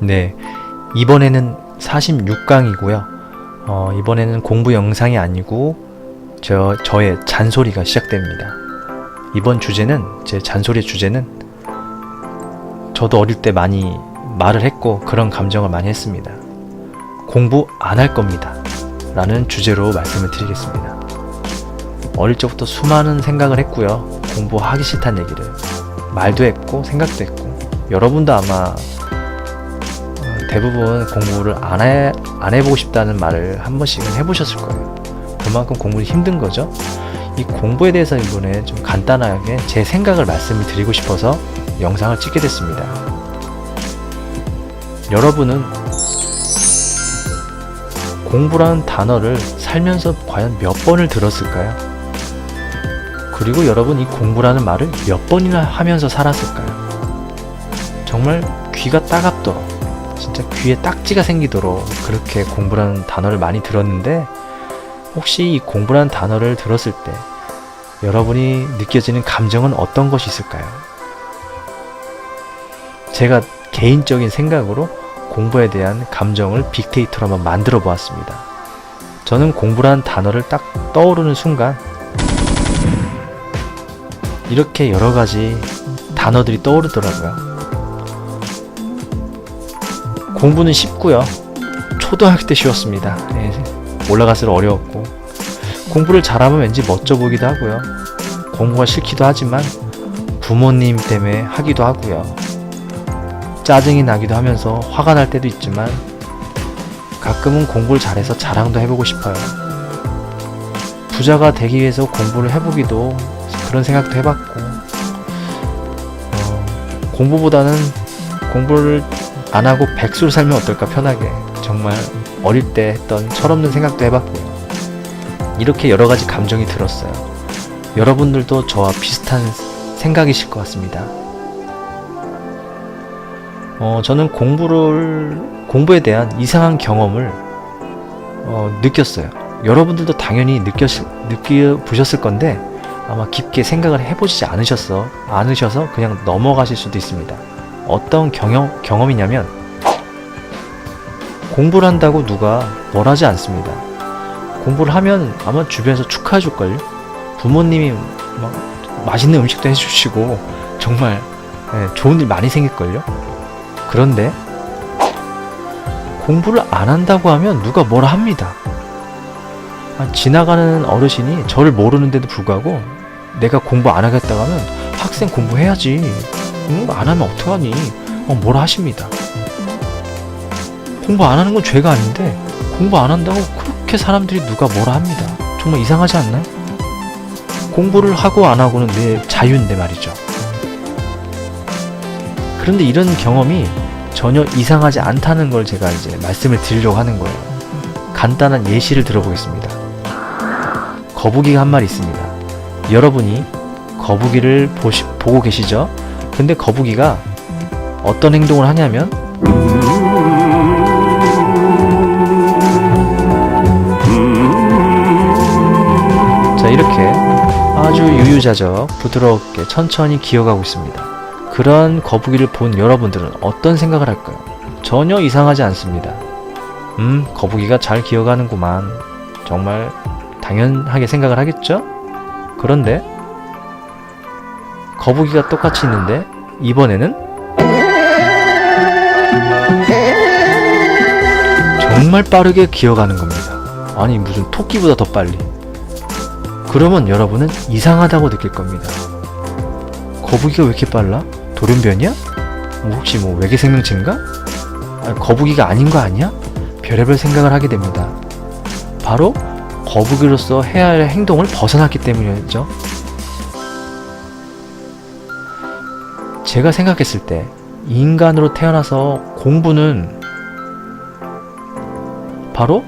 네, 이번에는 46강이고요. 어, 이번에는 공부 영상이 아니고 저 저의 잔소리가 시작됩니다. 이번 주제는 제 잔소리의 주제는 저도 어릴 때 많이 말을 했고 그런 감정을 많이 했습니다. 공부 안 할 겁니다. 라는 주제로 말씀을 드리겠습니다. 어릴 적부터 수많은 생각을 했고요. 공부하기 싫다는 얘기를 말도 했고 생각도 했고 여러분도 아마 어, 대부분 공부를 안, 해, 안 해보고 싶다는 말을 한 번씩은 해보셨을 거예요. 그만큼 공부는 힘든 거죠. 이 공부에 대해서 이번에 좀 간단하게 제 생각을 말씀을 드리고 싶어서 영상을 찍게 됐습니다. 여러분은 공부라는 단어를 살면서 과연 몇 번을 들었을까요? 그리고 여러분 이 공부라는 말을 몇 번이나 하면서 살았을까요? 정말 귀가 따갑도록 진짜 귀에 딱지가 생기도록 그렇게 공부라는 단어를 많이 들었는데 혹시 이 공부라는 단어를 들었을 때 여러분이 느껴지는 감정은 어떤 것이 있을까요? 제가 개인적인 생각으로 공부에 대한 감정을 빅데이터로 한번 만들어 보았습니다. 저는 공부라는 단어를 딱 떠오르는 순간 이렇게 여러 가지 단어들이 떠오르더라고요. 공부는 쉽고요. 초등학교 때 쉬웠습니다. 예, 올라갈수록 어려웠고 공부를 잘하면 왠지 멋져 보이기도 하고요. 공부가 싫기도 하지만 부모님 때문에 하기도 하고요. 짜증이 나기도 하면서 화가 날 때도 있지만 가끔은 공부를 잘해서 자랑도 해보고 싶어요. 부자가 되기 위해서 공부를 해보기도 그런 생각도 해봤고 어, 공부보다는 공부를 안 하고 백수로 살면 어떨까 편하게 정말 어릴 때 했던 철없는 생각도 해봤고요. 이렇게 여러 가지 감정이 들었어요. 여러분들도 저와 비슷한 생각이실 것 같습니다. 어, 저는 공부를, 공부에 대한 이상한 경험을 어, 느꼈어요. 여러분들도 당연히 느껴보셨을 건데 아마 깊게 생각을 해보시지 않으셨어, 않으셔서 그냥 넘어가실 수도 있습니다. 어떤 경험, 경험이냐면 공부를 한다고 누가 뭘 하지 않습니다. 공부를 하면 아마 주변에서 축하해 줄걸요? 부모님이 막 맛있는 음식도 해주시고 정말 예, 좋은 일 많이 생길걸요? 그런데 공부를 안 한다고 하면 누가 뭐라 합니다. 아, 지나가는 어르신이 저를 모르는데도 불구하고 내가 공부 안 하겠다고 하면 학생 공부해야지. 응? 안 하면 어떡하니? 어, 뭐라 하십니다. 공부 안 하는 건 죄가 아닌데 공부 안 한다고 그렇게 사람들이 누가 뭐라 합니다. 정말 이상하지 않나요? 공부를 하고 안 하고는 내 자유인데 말이죠. 그런데 이런 경험이 전혀 이상하지 않다는 걸 제가 이제 말씀을 드리려고 하는 거예요. 간단한 예시를 들어보겠습니다. 거북이가 한 마리 있습니다. 여러분이 거북이를 보시, 보고 계시죠? 근데 거북이가 어떤 행동을 하냐면 자 이렇게 아주 유유자적 부드럽게 천천히 기어가고 있습니다. 그런 거북이를 본 여러분들은 어떤 생각을 할까요? 전혀 이상하지 않습니다. 음, 거북이가 잘 기어가는구만. 정말 당연하게 생각을 하겠죠? 그런데 거북이가 똑같이 있는데 이번에는 정말 빠르게 기어가는 겁니다. 아니 무슨 토끼보다 더 빨리. 그러면 여러분은 이상하다고 느낄 겁니다. 거북이가 왜 이렇게 빨라? 돌연변이야? 뭐 혹시 뭐 외계 생명체인가? 아, 거북이가 아닌 거 아니야? 별의별 생각을 하게 됩니다. 바로 거북이로서 해야 할 행동을 벗어났기 때문이죠. 제가 생각했을 때 인간으로 태어나서 공부는 바로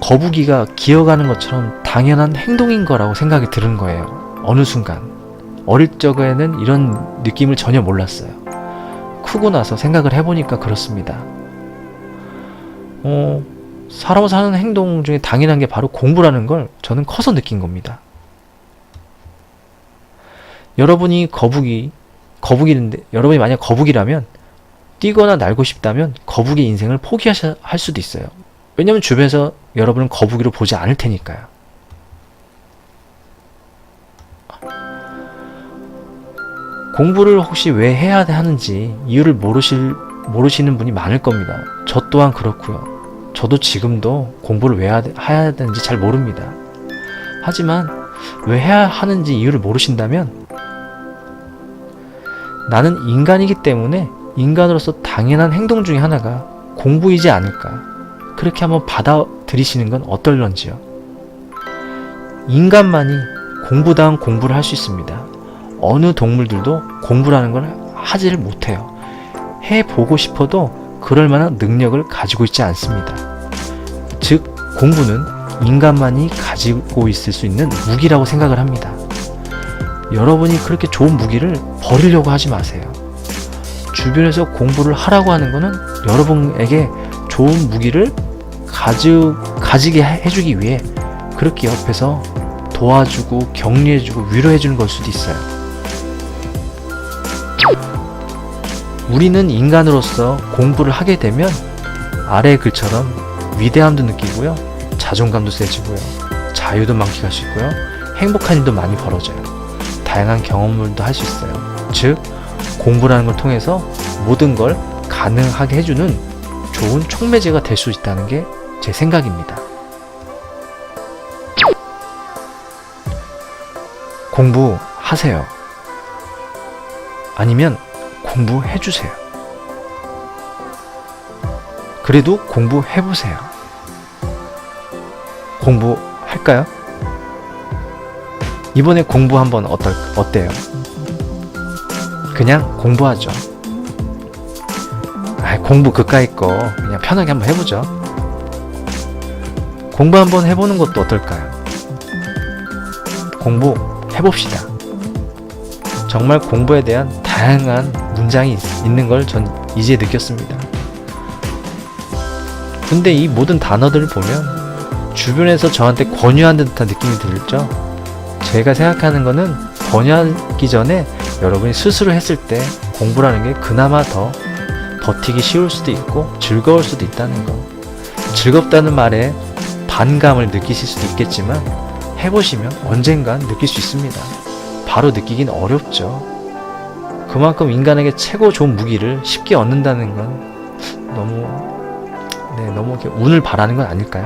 거북이가 기어가는 것처럼 당연한 행동인 거라고 생각이 드는 거예요. 어느 순간. 어릴 적에는 이런 느낌을 전혀 몰랐어요. 크고 나서 생각을 해보니까 그렇습니다. 어, 사람 사는 행동 중에 당연한 게 바로 공부라는 걸 저는 커서 느낀 겁니다. 여러분이 거북이 거북이인데 여러분이 만약 거북이라면 뛰거나 날고 싶다면 거북이 인생을 포기하셔 할 수도 있어요. 왜냐면 주변에서 여러분은 거북이로 보지 않을 테니까요. 공부를 혹시 왜 해야 하는지 이유를 모르실 모르시는 분이 많을 겁니다. 저 또한 그렇고요. 저도 지금도 공부를 왜 해야, 되는지 잘 모릅니다. 하지만 왜 해야 하는지 이유를 모르신다면 나는 인간이기 때문에 인간으로서 당연한 행동 중에 하나가 공부이지 않을까. 그렇게 한번 받아들이시는 건 어떨런지요. 인간만이 공부다운 공부를 할 수 있습니다. 어느 동물들도 공부라는 걸 하지를 못해요. 해보고 싶어도 그럴 만한 능력을 가지고 있지 않습니다. 즉, 공부는 인간만이 가지고 있을 수 있는 무기라고 생각을 합니다. 여러분이 그렇게 좋은 무기를 버리려고 하지 마세요. 주변에서 공부를 하라고 하는 것은 여러분에게 좋은 무기를 가지, 가지게 해- 해주기 위해 그렇게 옆에서 도와주고 격려해주고 위로해주는 걸 수도 있어요. 우리는 인간으로서 공부를 하게 되면 아래의 글처럼 위대함도 느끼고요. 자존감도 세지고요. 자유도 만끽할 수 있고요. 행복한 일도 많이 벌어져요. 다양한 경험들도 할 수 있어요. 즉, 공부라는 걸 통해서 모든 걸 가능하게 해주는 좋은 촉매제가 될 수 있다는 게 제 생각입니다. 공부하세요. 아니면 공부해 주세요. 그래도 공부해 보세요. 공부할까요? 이번에 공부 한번 어떨, 어때요? 그냥 공부하죠. 아, 공부 그까이 거 그냥 편하게 한번 해보죠. 공부 한번 해보는 것도 어떨까요? 공부 해봅시다. 정말 공부에 대한 다양한 문장이 있- 있는 걸 전 이제 느꼈습니다. 근데 이 모든 단어들을 보면 주변에서 저한테 권유하는 듯한 느낌이 들죠? 제가 생각하는 거는 권유하기 전에 여러분이 스스로 했을 때 공부라는 게 그나마 더 버티기 쉬울 수도 있고 즐거울 수도 있다는 거. 즐겁다는 말에 반감을 느끼실 수도 있겠지만 해보시면 언젠간 느낄 수 있습니다. 바로 느끼긴 어렵죠. 그만큼 인간에게 최고 좋은 무기를 쉽게 얻는다는 건 너무 네 너무 이렇게 운을 바라는 건 아닐까요?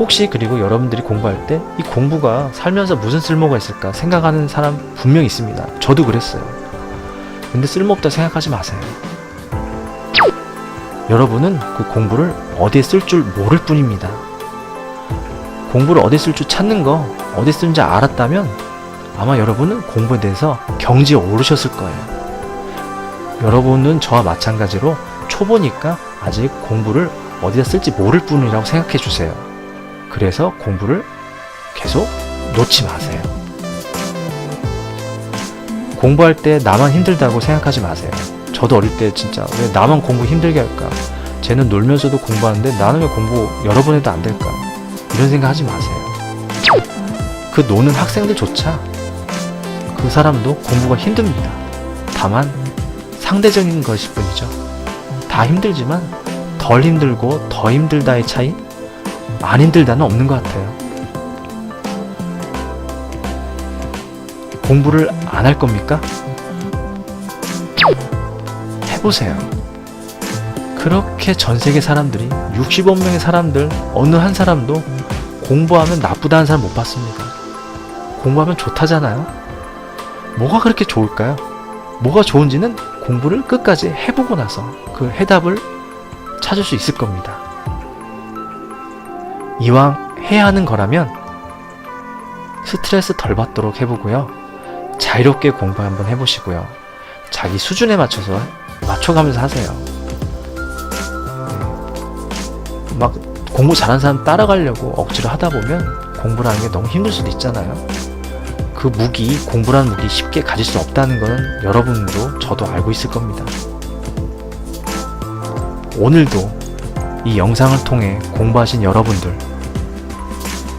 혹시 그리고 여러분들이 공부할 때 이 공부가 살면서 무슨 쓸모가 있을까 생각하는 사람 분명 있습니다. 저도 그랬어요. 근데 쓸모없다 생각하지 마세요. 여러분은 그 공부를 어디에 쓸 줄 모를 뿐입니다. 공부를 어디에 쓸줄 찾는 거, 어디에 쓰는지 알았다면 아마 여러분은 공부에 대해서 경지에 오르셨을 거예요. 여러분은 저와 마찬가지로 초보니까 아직 공부를 어디다 쓸지 모를 뿐이라고 생각해 주세요. 그래서 공부를 계속 놓지 마세요. 공부할 때 나만 힘들다고 생각하지 마세요. 저도 어릴 때 진짜 왜 나만 공부 힘들게 할까? 쟤는 놀면서도 공부하는데 나는 왜 공부 여러 번 해도 안 될까? 이런 생각 하지 마세요. 그 노는 학생들조차 그 사람도 공부가 힘듭니다. 다만 상대적인 것일 뿐이죠. 다 힘들지만 덜 힘들고 더 힘들다의 차이? 안 힘들다는 없는 것 같아요. 공부를 안 할 겁니까? 해보세요. 그렇게 전 세계 사람들이 60억 명의 사람들 어느 한 사람도 공부하면 나쁘다는 사람 못 봤습니다. 공부하면 좋다잖아요. 뭐가 그렇게 좋을까요? 뭐가 좋은지는 공부를 끝까지 해보고 나서 그 해답을 찾을 수 있을 겁니다. 이왕 해야 하는 거라면 스트레스 덜 받도록 해보고요. 자유롭게 공부 한번 해보시고요. 자기 수준에 맞춰서 맞춰가면서 하세요. 네. 막 공부 잘하는 사람 따라가려고 억지로 하다 보면 공부라는 게 너무 힘들 수도 있잖아요. 그 무기, 공부라는 무기 쉽게 가질 수 없다는 거는 여러분도 저도 알고 있을 겁니다. 오늘도 이 영상을 통해 공부하신 여러분들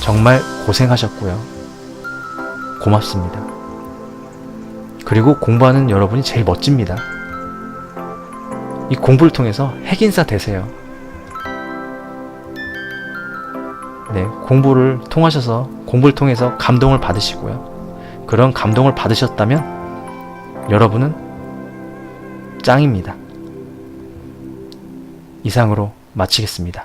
정말 고생하셨고요. 고맙습니다. 그리고 공부하는 여러분이 제일 멋집니다. 이 공부를 통해서 핵인싸 되세요. 네, 공부를 통하셔서 공부를 통해서 감동을 받으시고요. 그런 감동을 받으셨다면 여러분은 짱입니다. 이상으로 마치겠습니다.